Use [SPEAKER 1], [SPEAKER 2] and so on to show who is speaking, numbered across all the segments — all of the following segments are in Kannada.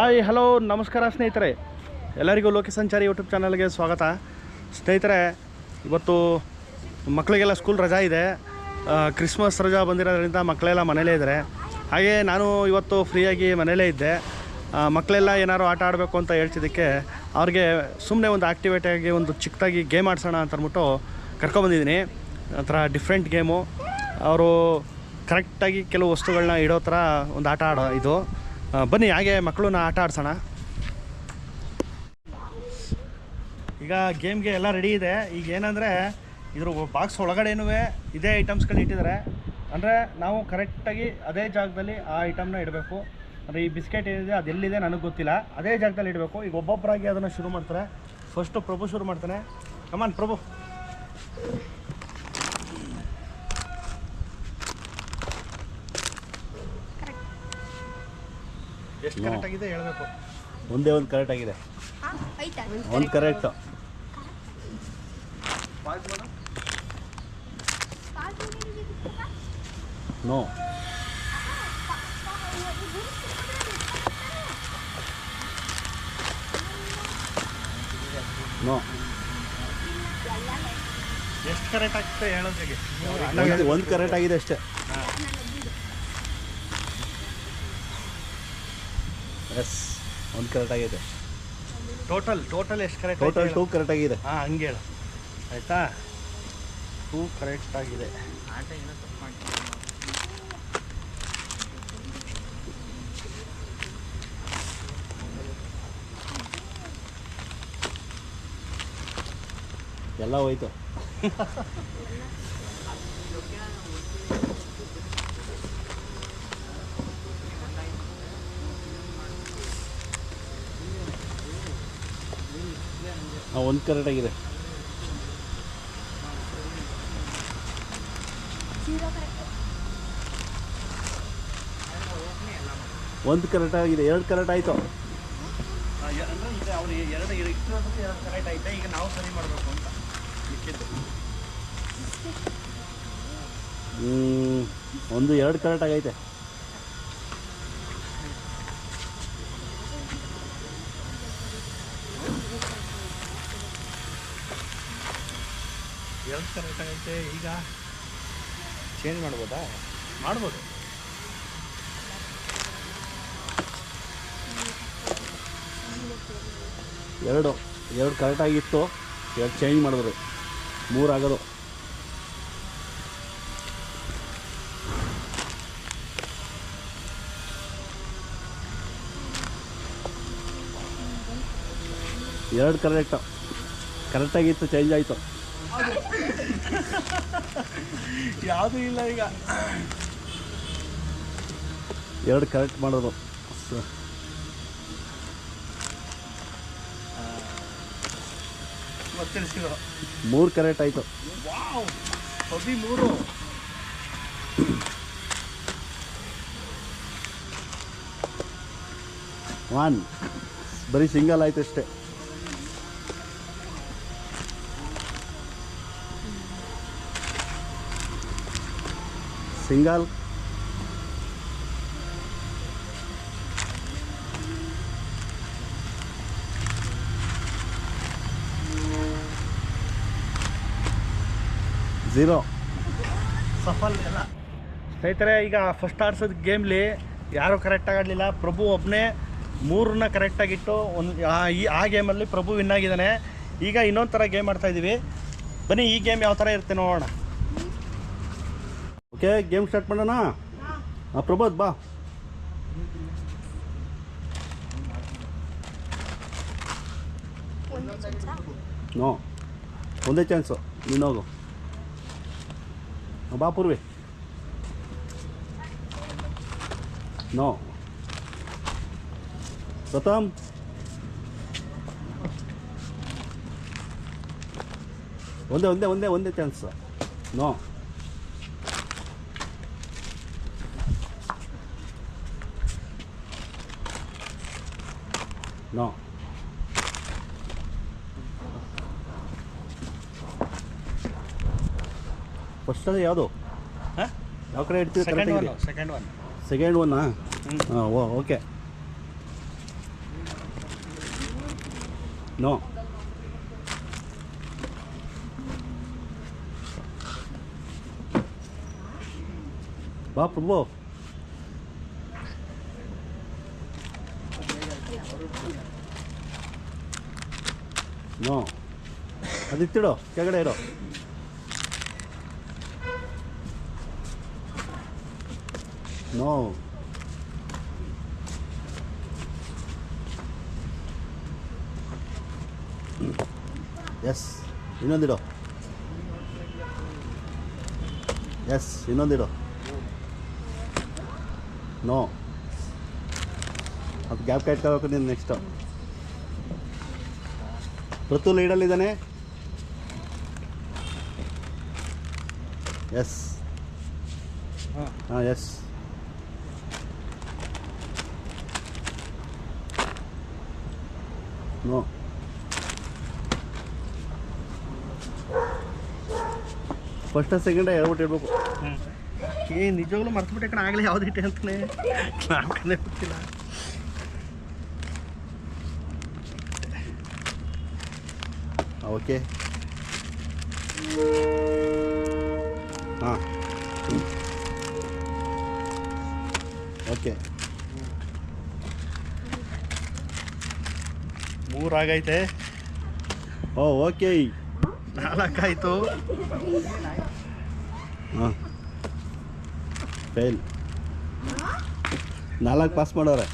[SPEAKER 1] ಹಾಯ್, ಹಲೋ, ನಮಸ್ಕಾರ ಸ್ನೇಹಿತರೆ. ಎಲ್ಲರಿಗೂ ಲೋಕ ಸಂಚಾರಿ ಯೂಟ್ಯೂಬ್ ಚಾನಲ್ಗೆ ಸ್ವಾಗತ. ಸ್ನೇಹಿತರೆ, ಇವತ್ತು ಮಕ್ಕಳಿಗೆಲ್ಲ ಸ್ಕೂಲ್ ರಜಾ ಇದೆ. ಕ್ರಿಸ್ಮಸ್ ರಜಾ ಬಂದಿರೋದ್ರಿಂದ ಮಕ್ಕಳೆಲ್ಲ ಮನೇಲೇ ಇದ್ದಾರೆ. ಹಾಗೆ ನಾನು ಇವತ್ತು ಫ್ರೀಯಾಗಿ ಮನೇಲೇ ಇದ್ದೆ. ಮಕ್ಕಳೆಲ್ಲ ಏನಾದ್ರು ಆಟ ಆಡಬೇಕು ಅಂತ ಹೇಳ್ತಿದ್ದಕ್ಕೆ ಅವ್ರಿಗೆ ಸುಮ್ಮನೆ ಒಂದು ಆ್ಯಕ್ಟಿವಿಟಿಯಾಗಿ ಒಂದು ಚಿಕ್ಕದಾಗಿ ಗೇಮ್ ಆಡಿಸೋಣ ಅಂತ ಅಂದ್ಬಿಟ್ಟು ಕರ್ಕೊಬಂದಿದ್ದೀನಿ. ಒಂಥರ ಡಿಫ್ರೆಂಟ್ ಗೇಮು ಅವರು ಕರೆಕ್ಟಾಗಿ ಕೆಲವು ವಸ್ತುಗಳನ್ನ ಇಡೋ ಥರ ಒಂದು ಆಟ ಆಡೋ ಇದು. ಬನ್ನಿ, ಹಾಗೆ ಮಕ್ಕಳನ್ನ ಆಟ ಆಡ್ಸೋಣ. ಈಗ ಗೇಮ್ಗೆ ಎಲ್ಲ ರೆಡಿ ಇದೆ. ಈಗ ಏನಂದರೆ, ಇದ್ರ ಬಾಕ್ಸ್ ಒಳಗಡೆನೂ ಇದೇ ಐಟಮ್ಸ್ಗಳು ಇಟ್ಟಿದ್ದಾರೆ ಅಂದರೆ ನಾವು ಕರೆಕ್ಟಾಗಿ ಅದೇ ಜಾಗದಲ್ಲಿ ಆ ಐಟಮ್ನ ಇಡಬೇಕು. ಅಂದರೆ ಈ ಬಿಸ್ಕೆಟ್ ಏನಿದೆ ಅದೆಲ್ಲಿದೆ ನನಗೆ ಗೊತ್ತಿಲ್ಲ. ಅದೇ ಜಾಗದಲ್ಲಿ ಇಡಬೇಕು. ಈಗ ಒಬ್ಬೊಬ್ಬರಾಗಿ ಅದನ್ನು ಶುರು ಮಾಡ್ತಾರೆ. ಫಸ್ಟು ಪ್ರಭು ಶುರು ಮಾಡ್ತಾನೆ. Come on Prabhu. ಎಷ್ಟು ಕರೆಕ್ಟಾಗಿದೆ ಹೇಳಬೇಕು.
[SPEAKER 2] ಒಂದೇ ಒಂದು ಕರೆಕ್ಟ್ ಆಗಿದೆ.
[SPEAKER 3] ಆಯ್ತಾ?
[SPEAKER 2] ಒಂದು ಕರೆಕ್ಟ್ ನೋ ನೋ
[SPEAKER 1] ಎಷ್ಟು ಕರೆಕ್ಟ್ ಆಗ್ತದೆ ಹೇಳೋದಕ್ಕೆ
[SPEAKER 2] ಒಂದು ಒಂದು ಕರೆಕ್ಟ್ ಆಗಿದೆ ಅಷ್ಟೇ. ಎಸ್ ಒಂದು ಕರೆಕ್ಟ್ ಆಗಿದೆ.
[SPEAKER 1] ಟೋಟಲ್ ಟೋಟಲ್ ಎಷ್ಟು ಕರೆಕ್ಟ್
[SPEAKER 2] ಟೋಟಲ್ ಟೂ ಕರೆಕ್ಟ್ ಆಗಿದೆ.
[SPEAKER 1] ಹಾಂ ಹಂಗೆ ಹೇಳು. ಆಯಿತಾ? ಟೂ ಕರೆಕ್ಟ್ ಆಗಿದೆ.
[SPEAKER 2] ಎಲ್ಲ ಹೋಯ್ತು. ಒಂದು ಕರೆಕ್ಟಾಗಿದೆ ಒಂದು ಕರೆಕ್ಟ್ ಆಗಿದೆ ಎರಡು ಕರೆಕ್ಟ್ ಆಯಿತು.
[SPEAKER 1] ಎರಡು ಕರೆಕ್ಟ್ ಈಗ ನಾವು ಸರಿ ಮಾಡಬೇಕು ಅಂತ
[SPEAKER 2] ಹ್ಞೂ ಒಂದು ಎರಡು ಕರೆಕ್ಟ್ ಆಗೈತೆ.
[SPEAKER 1] ಎರಡು ಕರೆಕ್ಟ್ ಆಗೈತೆ ಈಗ
[SPEAKER 2] ಚೇಂಜ್ ಮಾಡ್ಬೋದಾ?
[SPEAKER 1] ಮಾಡ್ಬೋದು.
[SPEAKER 2] ಎರಡು ಎರಡು ಕರೆಕ್ಟ್ ಆಗಿತ್ತು. ಎರಡು ಚೇಂಜ್ ಮಾಡಿದ್ರು. ಮೂರು ಆಗೋದು. ಎರಡು ಕರೆಕ್ಟ್ ಕರೆಕ್ಟಾಗಿತ್ತು ಚೇಂಜ್ ಆಯಿತು.
[SPEAKER 1] ಯಾವುದೂ ಇಲ್ಲ ಈಗ.
[SPEAKER 2] ಎರಡು ಕರೆಕ್ಟ್ ಮಾಡೋದು ಮೂರು ಕರೆಕ್ಟ್ ಆಯಿತು.
[SPEAKER 1] ಮೂರು.
[SPEAKER 2] ಒನ್ ಬರೀ ಸಿಂಗಲ್ ಆಯ್ತು ಅಷ್ಟೇ. ಸಿಂಗಲ್. ಝೀರೋ
[SPEAKER 1] ಸಫಲ್ ಸ್ನೇಹಿತರೆ, ಈಗ ಫಸ್ಟ್ ಆಡ್ಸೋದು ಗೇಮ್ಲಿ ಯಾರೂ ಕರೆಕ್ಟಾಗಿ ಆಡಲಿಲ್ಲ. ಪ್ರಭು ಒಬ್ಬನೇ ಮೂರನ್ನ ಕರೆಕ್ಟಾಗಿಟ್ಟು ಒಂದು ಈ, ಆ ಗೇಮಲ್ಲಿ ಪ್ರಭು ವಿನ್ ಆಗಿದ್ದಾನೆ. ಈಗ ಇನ್ನೊಂದು ಥರ ಗೇಮ್ ಆಡ್ತಾಯಿದ್ದೀವಿ ಬನ್ನಿ, ಈ ಗೇಮ್ ಯಾವ ಥರ ಇರುತ್ತೆ ನೋಡೋಣ.
[SPEAKER 2] ಓಕೆ ಗೇಮ್ ಸ್ಟಾರ್ಟ್ ಮಾಡೋಣ? ಹಾಂ ಪ್ರಬೋದ್ ಬಾ. ನೋ, ಒಂದೇ ಚಾನ್ಸು ನೀನು ಹೋಗು. ಬಾ ಪೂರ್ವಿ. ನೋ. ಪ್ರಥಮ್. ಒಂದೇ ಒಂದೇ ಒಂದೇ ಒಂದೇ ಚಾನ್ಸ್ ನೋ. ನೋ ಫಸ್ಟ್ ಅದು ಯಾವುದು?
[SPEAKER 1] ಹಾಂ?
[SPEAKER 2] ಯಾವ ಕಡೆ ಇಡ್ತೀವಿ
[SPEAKER 1] second one second one
[SPEAKER 2] second ಒನ್ನಾ ಹಾಂ ಓ ಓಕೆ ನೋ ಬಾ ಪ್ರಭು ನೋ ಅದಿತ್ತಿಡು, ಕೆಳಗಡೆ ಇರೋ. ನೋ ಎಸ್ ಇನ್ನೊಂದಿಡೋ. ಎಸ್ ಇನ್ನೊಂದಿಡು. ನೋ ಅದು ಗ್ಯಾಪ್ ಕಟ್ಕೋಬೇಕು ನೀನು ನೆಕ್ಸ್ಟು ಪೃಥು ಲೀಡಲ್ಲಿದ್ದಾನೆ ಎಸ್ ಹಾಂ ಎಸ್ ನೋ ಫಸ್ಟ್ ಸೆಕೆಂಡ ಹೇಳ್ಬಿಟ್ಟು ಇರ್ಬೇಕು
[SPEAKER 1] ಏ ನಿಜವಾಗ್ಲೂ ಮರ್ತುಬಿಟ್ಟೆ ಕಣ ಆಗಲೇ ಯಾವ್ದು ಇಟ್ಟೆ ಅಂತಾನೆ. ನಾಮಕನೇ ಗೊತ್ತಿಲ್ಲ
[SPEAKER 2] ಓಕೆ ಹಾಂ. ಓಕೆ.
[SPEAKER 1] ಮೂರಾಗೈತೆ.
[SPEAKER 2] ಓ ಓಕೆ.
[SPEAKER 1] ನಾಲ್ಕಾಯ್ತು.
[SPEAKER 2] ಹಾಂ. ಫೇಲ್. ನಾಲ್ಕು ಪಾಸ್ ಮಾಡೋರೆ.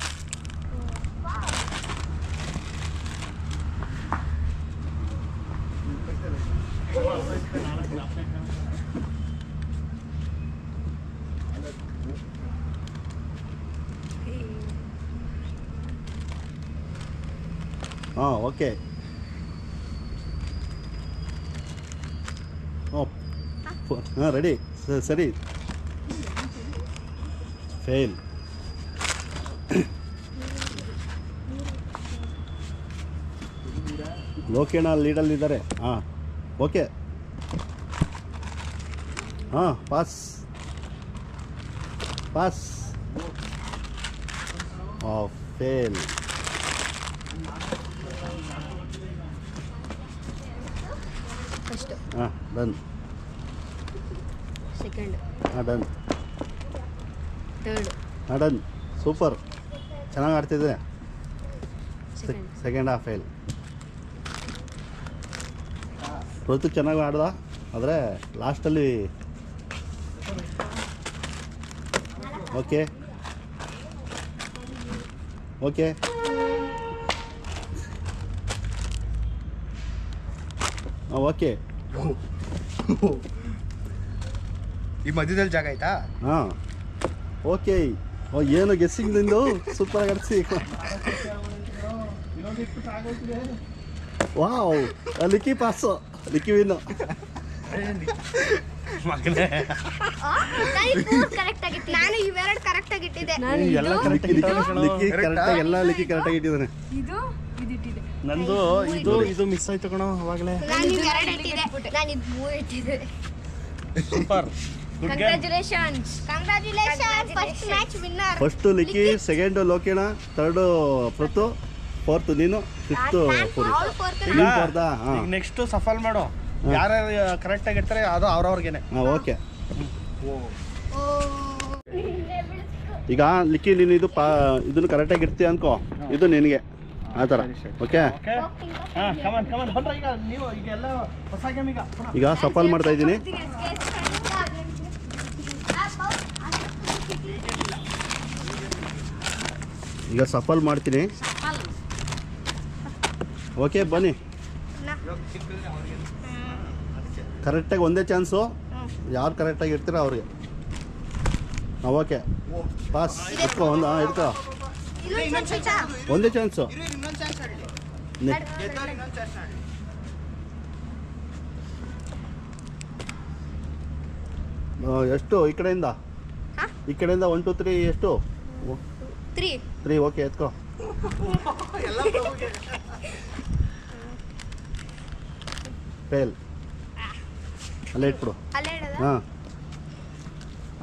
[SPEAKER 2] ಹಾಂ ಓಕೆ ಓ ಹಾಂ ರೆಡಿ ಸರಿ ಫೇಲ್ ಲೋಕೇಣ ಲೀಡಲ್ಲಿದ್ದಾರೆ ಹಾಂ. ಓಕೆ ಹಾಂ ಪಾಸ್ ಪಾಸ್ ಓ ಫೇಲ್ ಹಾಂ ಡನ್
[SPEAKER 3] ಸೆಕೆಂಡ್.
[SPEAKER 2] ಹಾಂ ಡನ್
[SPEAKER 3] ಥರ್ಡ್.
[SPEAKER 2] ಹಾಂ ಡನ್. ಸೂಪರ್. ಚೆನ್ನಾಗಿ ಆಡ್ತಿದ್ದೆ.
[SPEAKER 3] ಸೆಕೆಂಡ್.
[SPEAKER 2] Half fail. ಋತು ಚೆನ್ನಾಗಿ ಆಡ್ದ ಆದರೆ ಲಾಸ್ಟಲ್ಲಿ ಓಕೆ. ಓಕೆ. ಹಾಂ ಓಕೆ.
[SPEAKER 1] ಈ ಮಧ್ಯದಲ್ಲಿ ಜಾಗ ಆಯ್ತಾ?
[SPEAKER 2] ಹಾಂ. ಓಕೆ. ಓ ಏನು ಗೆಸ್ಸಿಂಗ್ ನಿಂದು? ಸೂಪರ್ ಆಗಿ wow lucky pass lucky win
[SPEAKER 1] ಮಗನೇ.
[SPEAKER 3] ಕರೆಕ್ಟ್ ಆಗಿತ್ತು ನಾನು ಇವೆರಡು ಕರೆಕ್ಟ್ ಆಗಿಟ್ಟಿದೆ
[SPEAKER 1] ಎಲ್ಲ ಕರೆಕ್ಟ್
[SPEAKER 2] ಲಿಕ್ಕಿ ಕರೆಕ್ಟಾಗಿ ಎಲ್ಲ ಲಿಕ್ಕಿ ಕರೆಕ್ಟಾಗಿ ಇಟ್ಟಿದ್ದಾನೆ.
[SPEAKER 3] ಇದು
[SPEAKER 1] ನಂದು ಇದು ಇದು ಮಿಸ್ ಆಯ್ತು ಕಣೋ ಅವಾಗಲೇ. Super good
[SPEAKER 3] congratulations congratulations first match winner
[SPEAKER 2] first Likki second ಲೋಕೇಣ third Prathu fourth ನೀನು ಫಿಫ್ತು ಪುರಿ.
[SPEAKER 1] ನೆಕ್ಸ್ಟ್ ಸಫಲ್ ಮಾಡು. ಯಾರ್ಯಾರು ಕರೆಕ್ಟ್ ಆಗಿ ಇರ್ತಾರೆ ಅದು ಅವ್ರವ್ರಿಗೆ
[SPEAKER 2] ಹಾಂ ಓಕೆ. ಈಗ ಲಿಕ್ಕಿ ನೀನು ಇದು ಪಾ ಇದನ್ನು ಕರೆಕ್ಟಾಗಿ ಇರ್ತೀಯ ಅನ್ಕೋ. ಇದು ನಿನಗೆ. ಆ ಥರ. ಓಕೆ
[SPEAKER 1] ಈಗ ನೀವು ಈಗ ಎಲ್ಲ ಈಗ.
[SPEAKER 2] ಈಗ ಸಫಲ್ ಮಾಡ್ತಾ ಇದ್ದೀನಿ. ಈಗ ಸಫಲ್ ಮಾಡ್ತೀನಿ. ಓಕೆ ಬನ್ನಿ. ಕರೆಕ್ಟಾಗಿ ಒಂದೇ ಚಾನ್ಸು ಯಾರು ಕರೆಕ್ಟಾಗಿ ಇರ್ತೀರೋ ಅವ್ರಿಗೆ? ಹಾಂ ಓಕೆ ಪಾಸ್ ಇಟ್ಕೋ ಒಂದು ಹಾಂ ಇಟ್ಕೋ. ಒಂದೇ ಚಾನ್ಸು ಎಷ್ಟು? ಈ ಕಡೆಯಿಂದ?
[SPEAKER 3] ಹಾ?
[SPEAKER 2] ಈ ಕಡೆಯಿಂದ ಒನ್ ಟು ತ್ರೀ ಎಷ್ಟು?
[SPEAKER 3] ತ್ರೀ
[SPEAKER 2] ತ್ರೀ ಓಕೆ ಎತ್ಕೋ. ಫೇಲ್ ಅಲ್ಲೇ ಇಟ್ಬಿಡು. ಹಾಂ.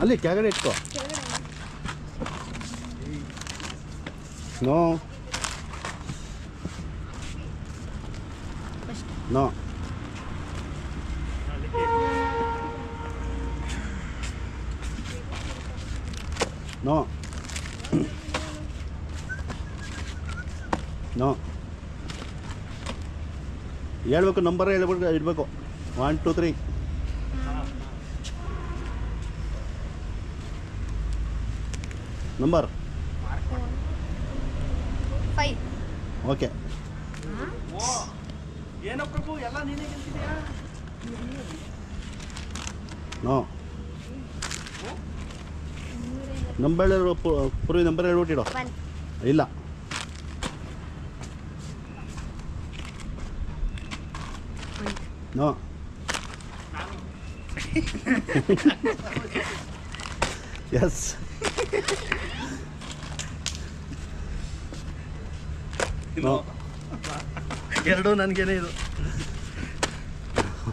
[SPEAKER 2] ಅಲ್ಲಿ ಕೆಳಗಡೆ ಇಟ್ಕೋ. ನೋ ನೋ ನೋ ನೋ ಹೇಳ್ಬೇಕು ನಂಬರ್ ಹೇಳ್ಬಿಟ್ಟು ಇಡಬೇಕು one two three number
[SPEAKER 3] five
[SPEAKER 2] okay
[SPEAKER 1] ಏನೋ ಪ್ರಭು ಎಲ್ಲ ನೀನೇ ಗೆಲ್ತಿದ್ಯಾ
[SPEAKER 2] ನೋ. ನಂಬರ್ ಪುರಿ ನಂಬರ್ ಹೇಳ್ಬಿಟ್ಟಿಡೋ ಇಲ್ಲ. ನೋ. Yes no.
[SPEAKER 1] ಎರಡು ನನಗೇನೆ ಇದು.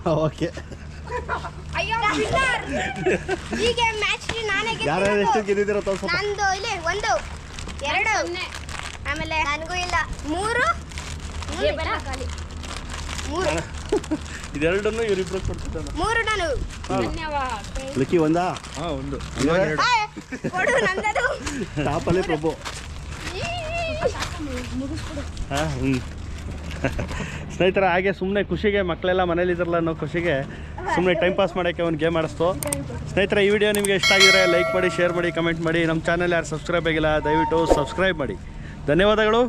[SPEAKER 2] ಓಕೆ.
[SPEAKER 3] ಅಯ್ಯೋ ವಿನ್ನರ್ ಈಗ ಮ್ಯಾಚ್ ನಾನೇ
[SPEAKER 2] ಯಾರ್ಯಾರು ಎಷ್ಟು
[SPEAKER 3] ಗೆದ್ದಿರೋದು.
[SPEAKER 2] ಗೆದ್ದಿದ್ದೀರೋ ತೋರ್ಸಪ್ಪ
[SPEAKER 3] ನಂದು ಇಲ್ಲಿ ಒಂದು ಎರಡು ಆಮೇಲೆ ನನಗೂ ಇಲ್ಲ. ಮೂರು ಮೂರು
[SPEAKER 1] ಇದೆರಡನ್ನು ಇವರಿಬ್ರು ಕೊಡ್ತಿದ್ದಾನೆ.
[SPEAKER 3] ಮೂರು ನಾನು.
[SPEAKER 2] ಲಕ್ಕಿ ಒಂದಾ?
[SPEAKER 1] ಹಾಂ ಒಂದು.
[SPEAKER 3] ಆಯ್, ಕೊಡು ನಂದದು.
[SPEAKER 2] ಟಾಪಲ್ಲಿ ಪ್ರಭು.
[SPEAKER 1] ಹಾಂ. ಹ್ಞೂ ಸ್ನೇಹಿತರೆ, ಹಾಗೆ ಸುಮ್ಮನೆ ಖುಷಿಗೆ ಮಕ್ಕಳೆಲ್ಲ ಮನೇಲಿದ್ದಾರಲ್ಲ ಅನ್ನೋ ಖುಷಿಗೆ ಸುಮ್ಮನೆ ಟೈಮ್ ಪಾಸ್ ಮಾಡೋಕ್ಕೆ ಒಂದು ಗೇಮ್ ಆಡಿಸ್ತು. ಸ್ನೇಹಿತರ, ಈ ವಿಡಿಯೋ ನಿಮಗೆ ಇಷ್ಟ ಆಗಿದ್ರೆ ಲೈಕ್ ಮಾಡಿ ಶೇರ್ ಮಾಡಿ ಕಮೆಂಟ್ ಮಾಡಿ. ನಮ್ಮ ಚಾನಲ್ ಯಾರು ಸಬ್ಸ್ಕ್ರೈಬ್ ಆಗಿಲ್ಲ, ದಯವಿಟ್ಟು ಸಬ್ಸ್ಕ್ರೈಬ್ ಮಾಡಿ. ಧನ್ಯವಾದಗಳು.